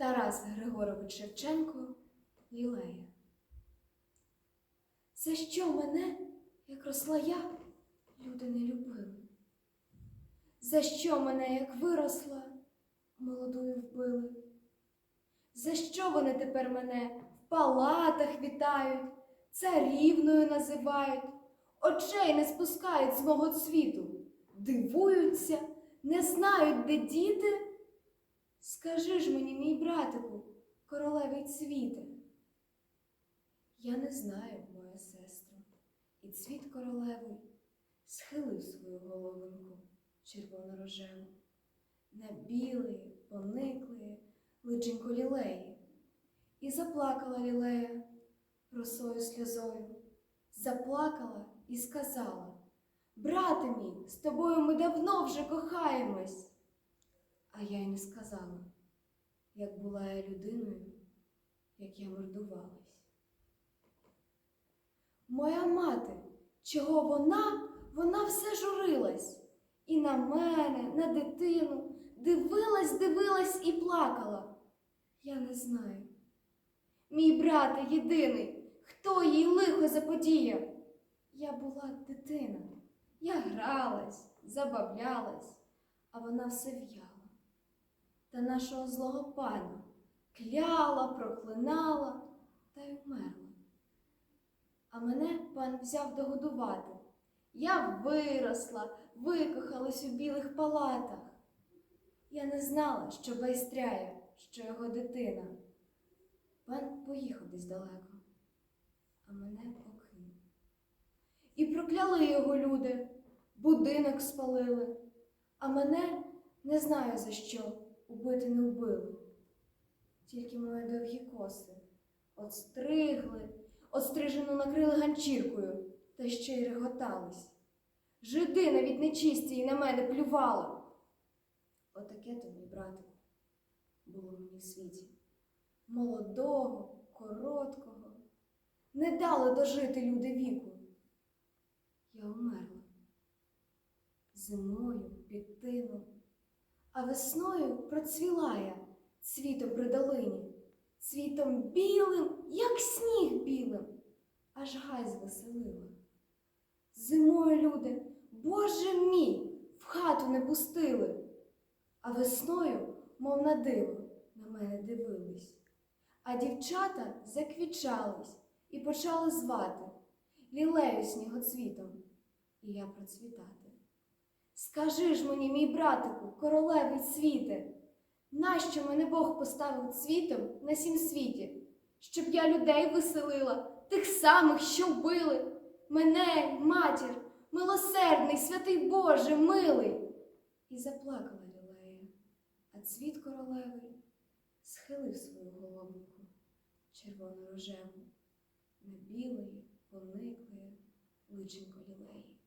Тарас Григорович Шевченко Лілея. За що мене, як росла я, люди не любили? За що мене, як виросла, молодою вбили? За що вони тепер мене в палатах вітають, царівною називають, очей не спускають з мого цвіту, дивуються, не знають, де діти? Скажи ж мені, мій братику, королевий цвіте. Я не знаю, моя сестро, і цвіт королевий схилив свою головинку червоно-рожеву, на білий, пониклий личенько лілеї. І заплакала лілея росою сльозою, заплакала і сказала, брате мій, з тобою ми давно вже кохаємось. Я й не сказала, як була я людиною, як я мордувалась. Моя мати, чого вона, вона все журилась. І на мене, на дитину, дивилась, дивилась і плакала. Я не знаю. Мій брате єдиний, хто їй лихо заподіяв? Я була дитина. Я гралась, забавлялась, а вона все в'яла. Та нашого злого пана кляла, проклинала та й умерла. А мене пан взяв догодувати. Я виросла, викохалась у білих палатах. Я не знала, що байстряє, що його дитина. Пан поїхав десь далеко, а мене покинув. І прокляли його люди, будинок спалили, а мене не знаю за що убити не вбили. Тільки мої довгі коси отстригли, отстрижену накрили ганчіркою та ще й реготались. Жиди навіть нечисті і на мене плювали. Отаке тобі, братику, було мені в світі. Молодого, короткого. Не дали дожити люди віку. Я умерла. Зимою під тином, а весною процвіла я при долині, цвітом білим, як сніг білим, аж гай звеселила. Зимою люди, Боже мій, в хату не пустили, а весною, мов на диво, на мене дивились. А дівчата заквічались і почали звати лілею снігоцвітом, і я процвітати. Скажи ж мені, мій братику, королевий світе, нащо мене Бог поставив цвітом на сім світі, щоб я людей веселила, тих самих, що вбили, мене, матір, милосердний, святий Боже, милий. І заплакала лілея, а цвіт королевий схилив свою головку червоно-рожеву на білої, пониклої личенько лілеї.